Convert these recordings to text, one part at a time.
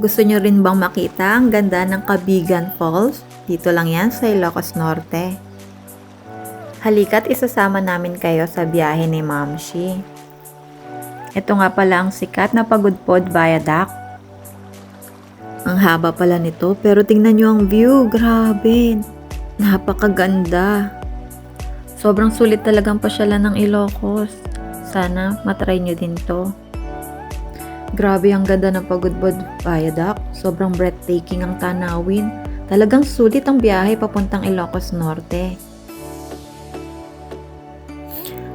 Gusto nyo rin bang makita ang ganda ng Kabigan Falls? Dito lang yan sa Ilocos Norte. Halika't isasama namin kayo sa biyahe ni Mamshi. Ito nga pala ang sikat na Pagudpod Viaduct. Ang haba pala nito pero tingnan nyo ang view, grabe. Napakaganda. Sobrang sulit talagang pasyalan ng Ilocos. Sana matry nyo din to. Grabe ang ganda ng Pagudbod Viaduct. Sobrang breathtaking ang tanawin. Talagang sulit ang biyahe papuntang Ilocos Norte.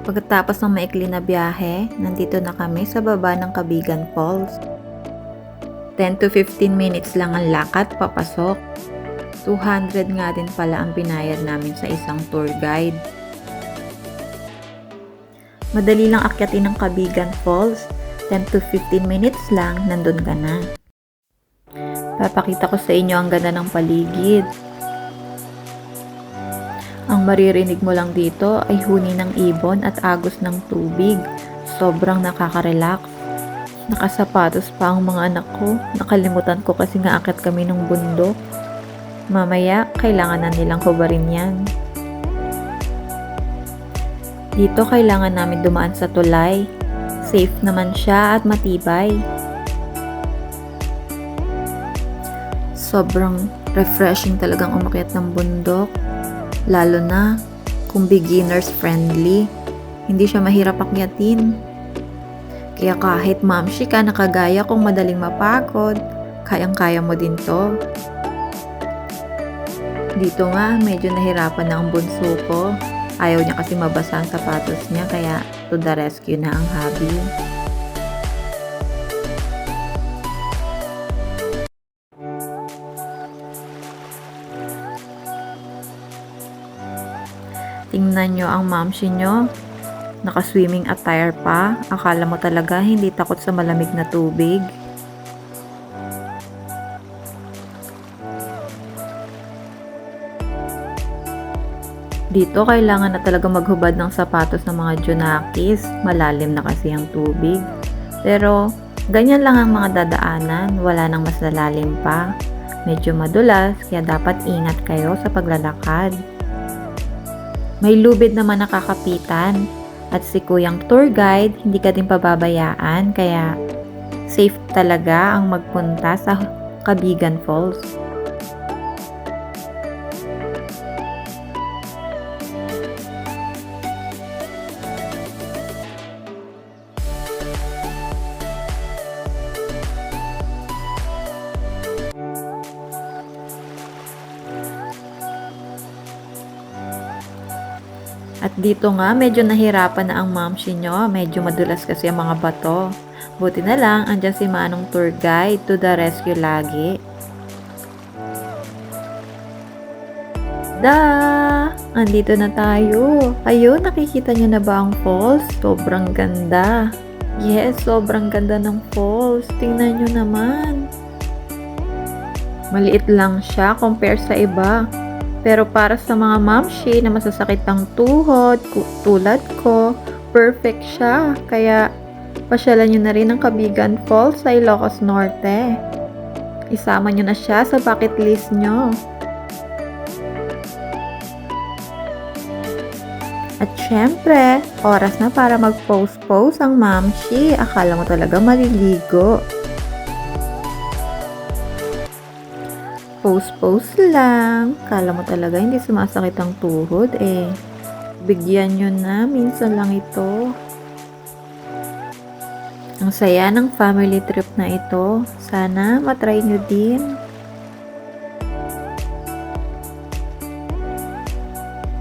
Pagkatapos ng maikli na biyahe, nandito na kami sa baba ng Kabigan Falls. 10 to 15 minutes lang ang lakad papasok. 200 nga din pala ang binayad namin sa isang tour guide. Madali lang akyatin ng Kabigan Falls. 10 to 15 minutes lang, nandun ka na. Papakita ko sa inyo ang ganda ng paligid. Ang maririnig mo lang dito ay huni ng ibon at agos ng tubig. Sobrang nakaka-relax. Nakasapatos pa ang mga anak ko. Nakalimutan ko kasi nga akit kami ng bundok. Mamaya, kailangan na nilang hubarin yan. Dito kailangan namin dumaan sa tulay. Safe naman siya at matibay. Sobrang refreshing talagang umakyat ng bundok. Lalo na kung beginners friendly. Hindi siya mahirap akyatin. Kaya kahit mamshi ka nakagaya kung madaling mapagod, kayang-kaya mo din to. Dito nga, medyo nahirapan na ang bunso ko. Ayaw niya kasi mabasa ang sapatos niya, kaya to the rescue na ang hubby. Tingnan nyo ang mamshi nyo. Naka-swimming attire pa. Akala mo talaga hindi takot sa malamig na tubig. Dito kailangan na talaga maghubad ng sapatos ng mga junakis. Malalim na kasi ang tubig. Pero ganyan lang ang mga dadaanan. Wala nang mas lalalim pa. Medyo madulas kaya dapat ingat kayo sa paglalakad. May lubid naman nakakapitan. At si kuyang tour guide, hindi ka din pababayaan. Kaya safe talaga ang magpunta sa Kabigan Falls. At dito nga, medyo nahirapan na ang mamshi nyo. Medyo madulas kasi ang mga bato. Buti na lang, andyan si Manong Tour Guide to the rescue lagi. Da! Andito na tayo. Ayun, nakikita nyo na ba ang falls? Sobrang ganda. Yes, sobrang ganda ng falls. Tingnan nyo naman. Maliit lang siya compare sa iba. Pero para sa mga mamshi na masasakit ang tuhod, tulad ko, perfect siya. Kaya pasyalan nyo na rin ang Kabigan Falls sa Ilocos Norte. Isama nyo na siya sa bucket list nyo. At syempre, oras na para mag-post-post ang mamshi. Akala mo talaga maliligo. Post-post lang. Kala mo talaga hindi sumasakit ang tuhod eh. Bigyan nyo na, minsan lang ito. Ang saya ng family trip na ito. Sana matry nyo din.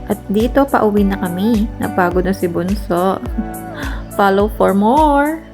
At dito pauwi na kami. Napagod na si Bunso. Follow for more!